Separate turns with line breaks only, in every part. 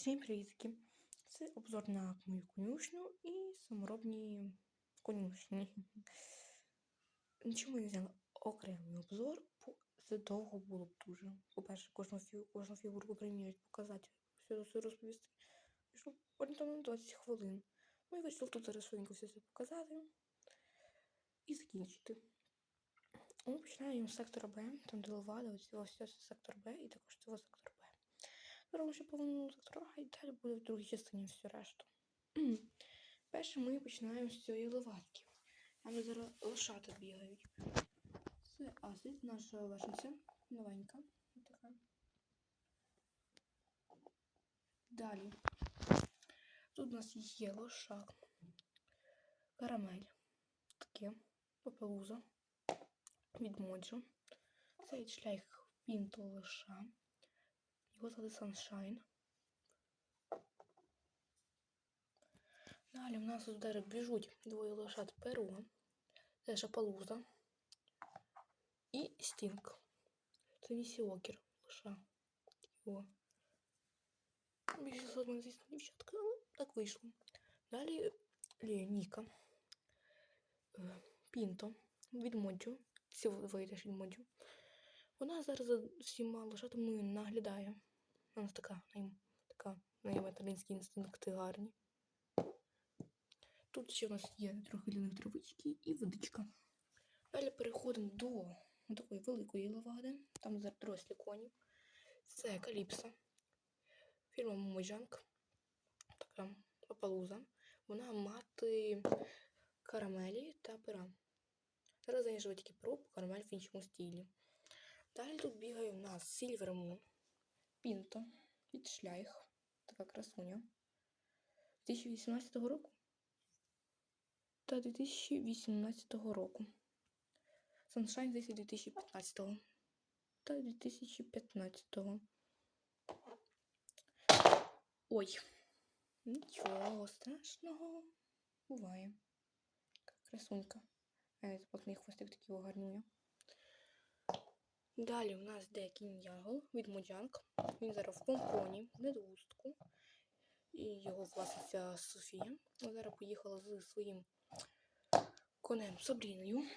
Всім привітки! Це обзор на мою конюшню і саморобні конюшні. Чому я взяла окремий обзор? Бо Це довго було б дуже. По-перше, кожну, кожну фігурку приміряти, показати, все, все розповісти. Пішло орієнтовно на 20 хвилин. Ну і вийшло тут зараз швиденько все це показати і закінчити. Ми починаємо з сектора Б, там де левада, ось це сектор Б і також цього сектор Б. Робимо ще повну сектор і далі буде в другій частині все решту. Перше ми починаємо з цієї левадки. Там зараз лошата бігають. Це Асід, наша лошиця, новенька. Така. Далі. Тут у нас є лошак, карамель, таке, папелуза від Моджо. Це від шлях Пінто Його Sunshine. Далі в нас зараз біжуть двоє лошад Перо. Це Шапалуза і Стінг. Це Вісіокер лоша. Його. Більше сотні, звісно, дівчатка, але так вийшло. Далі Ніка. Е, Пінто від Моджо. Ці вийдеш від Моджо. Вона зараз за всіма лошатами наглядає. Вона така, така, неї материнські інстинкти гарні. Тут ще у нас є трохи ліних травички і водичка. Далі переходимо до такої великої лавади. Там дорослі коні. Це Каліпса. Фірма Мойжанк. Така папалуза. Вона мати карамелі та пера. Зараз живе тільки про карамель в іншому стилі. Далі тут бігає у нас Сільвер Мун, Пінто від Шляйх. Така красуня. 2018 року. Та 2018 року. Sunshine десь 2015 та 2015 Ой, нічого страшного. Буває. Красунька. А заплакний хвостик такий гарнюня. Далі у нас де кінь Ягол від Моджанк. Він зараз в помпоні, в недоустку. І його власниця Софія. Зараз поїхала з своїм конем Сабріною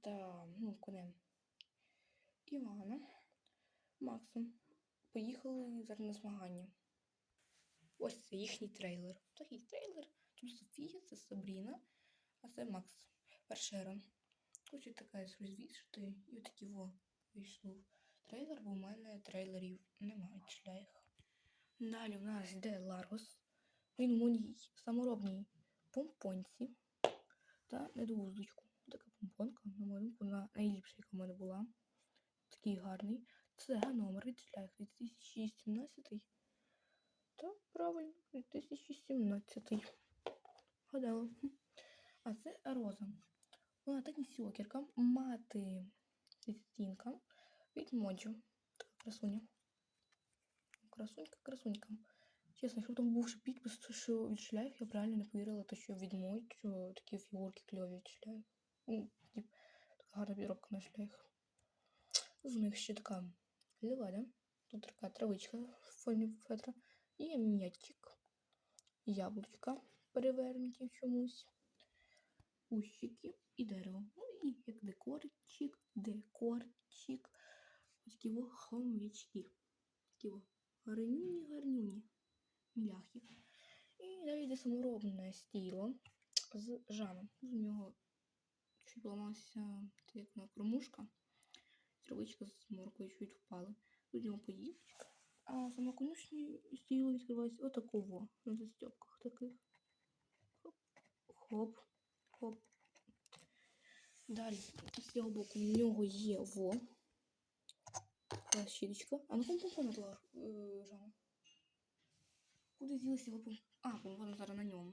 та ну, конем Івана Максом. Поїхали зараз на змагання. Ось це їхній трейлер. Такий трейлер. Тут Софія, це Сабріна, а це Макс. Перший ран. Хочу така розвішити і отакі во вийшов трейлер, бо в мене трейлерів немає шлях. Далі у нас йде Ларгос. Він в моїй саморобній помпонці та недоуздочку. Така помпонка, на мою думку, вона найліпша, яка в мене була. Такий гарний. Це номер від шлях 2017. Та правильно, 2017. Гадала. А це Роза. Вона так сьокерка, мати стінка від Моджо. Красуня. Красунька, красунька. Чесно, якщо там був ще підпис, то що від шляйф, я б реально не повірила, то що від Моджо такі фігурки кльові від шляйф. Ну, тип, така гарна підробка на шлях. З них ще така левада. Тут така травичка в формі фетра. І м'ячик. Яблучка перевернуті чомусь. Кущики і дерево. Ну і як декорчик, декорчик. Ось такі хомячки. Такі гарнюні, гарнюні. Міляхи. І далі йде саморобне стіло з Жаном. З нього чуть поламалася як на кормушка. Травичка з моркою чуть впали. Тут нього поїздочка. А сама конюшня стіло відкривається отакого. На застіпках таких. Хоп, хоп, хоп. Далі, з цього боку у нього є во. Щіточка. А ну помпон дала Жана. Куди ділися його помпон? А, помпон зараз на ньому.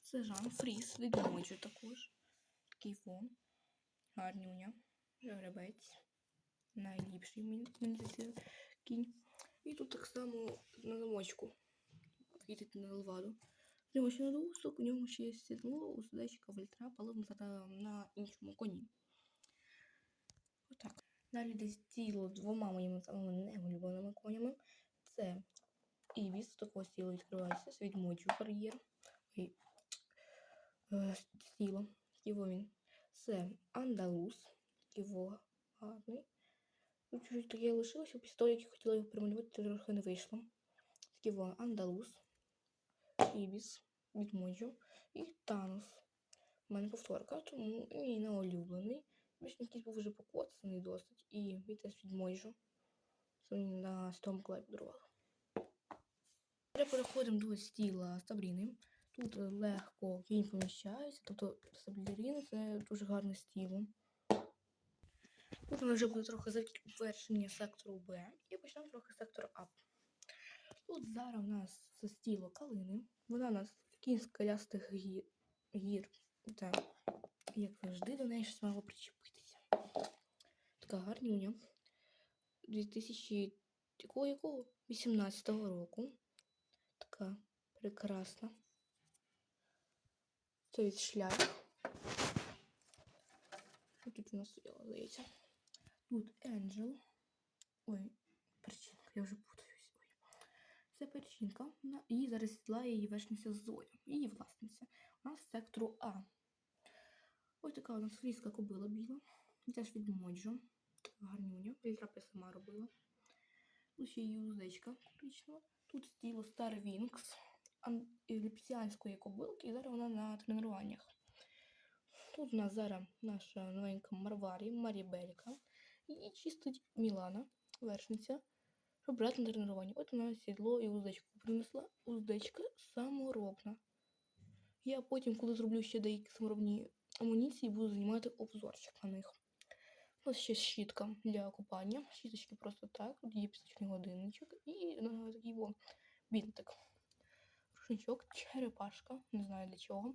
Це Жан Фріс, від Моджо також. Такий фон. Гарнюня. Жеребець. Найліпший мені здається кінь. І тут так само на замочку. Їдеть на леваду. На доусок, у нього ще є сідло, у судечка вольтра, паливно на іншому коні. Отак. Далі десь тіло двома моїми самими неулюбленими конями. Це Ібіс, такого стілу відкривається, з відмоджу кар'єр. Е, стіло, його він. Це Андалус, його гарний. Тут щось таке лишилося, після того, як я хотіла його перемалювати, трохи не вийшло. Такий Андалус, Ібіс, відмоджу і Танос. У мене повторка, тому мій не улюблений. Більш якийсь був вже покоцаний досить. І він теж відмоджу. Це мені на Стом Клай подарували. Тепер переходимо до стіла Сабріни. Тут е, легко кінь поміщається, тобто Сабріна це дуже гарне стіло. Тут ми вже буде трохи завершення сектору Б і почнемо трохи сектор А. Тут зараз у нас це стіло калини. Вона у нас кінь з калястих гір. гір. Та, як завжди, до неї щось мало причепитися. Така гарнюня. 2000 якого, якого? 18 року. Така прекрасна. Це від шлях. Тут у нас здається? Тут Енджел. Ой, перчинка, я вже путаюсь. Ой. Це перчинка. Її зараз сідлає її вершниця Зоя. Її власниця. У нас сектору А. Ось така у нас фрізка кобила біла. Теж від Моджо. Гарнюня. Вільтрапи сама робила. Тут ще її уздечка коричнева. Тут стіло Star Wings ліпсіанської кобилки, і зараз вона на тренуваннях. Тут у нас зараз наша новенька Марварі, Марібелька. І чистить Мілана, вершниця, щоб брати на тренування. От вона сідло і уздечку принесла. Уздечка саморобна. Я потім, коли зроблю ще деякі саморобні амуніції, буду знімати обзорчик на них. Ось ще щітка для купання. Щіточки просто так. Тут є пісочний годинничок і на такий во бінтик. Рушничок, черепашка, не знаю для чого.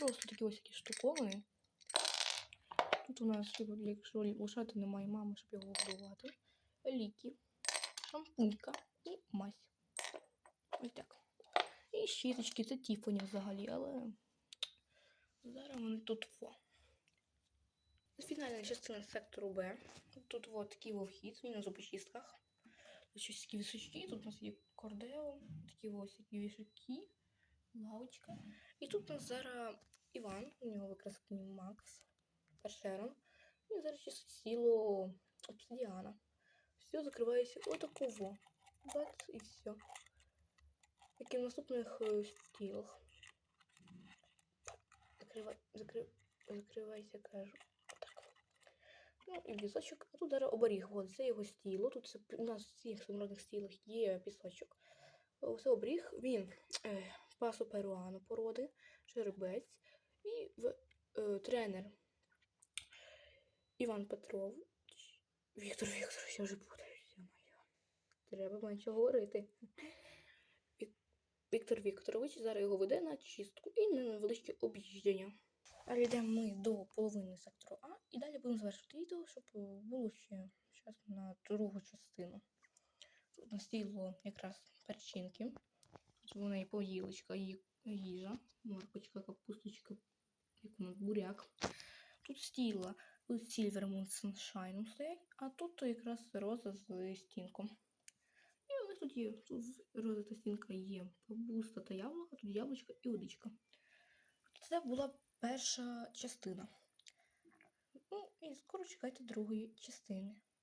Просто такі ось які штуковини. Тут у нас, якщо лишати немає мами, щоб його годувати. Ліки, шампунька і мазь. Ось так. І щіточки, це тіфоні взагалі, але зараз вони тут во. Фінальна частина сектору Б. Тут от такий вовхід, він на зубочистках. Тут щось такі височки, тут у нас є кордео, такі ось такі вішаки, лавочка. І тут у нас зараз Іван, у нього викраски Макс, першером. І зараз чисто сіло обсидіана. Все закривається отаково. Бац, і все. Як і в наступних е, стілах. Закривай, закрив, закривайся, кажу. Так. Ну і візочок. А тут зараз оберіг. От, це його стіло. Тут це, у нас в всіх самородних стілах є пісочок. Це оберіг. Він е, пасо перуану породи, жеребець і в, е, тренер Іван Петрович. Віктор Вікторович, я вже путаюся. Треба менше говорити. Віктор Вікторович зараз його веде на чистку і на невеличке об'їждження. А йдемо ми до половини сектору А і далі будемо завершити відео, щоб було ще час на другу частину. Тут на стіло якраз перчинки. У неї поїлочка, їжа, моркочка, капусточка, як буряк. Тут стіла, тут Silver Moon Sunshine стоять, а тут якраз роза з стінком. Тут є розвита стінка є капуста та яблука, тут яблучко і водичка. Це була перша частина. Ну і скоро чекайте другої частини.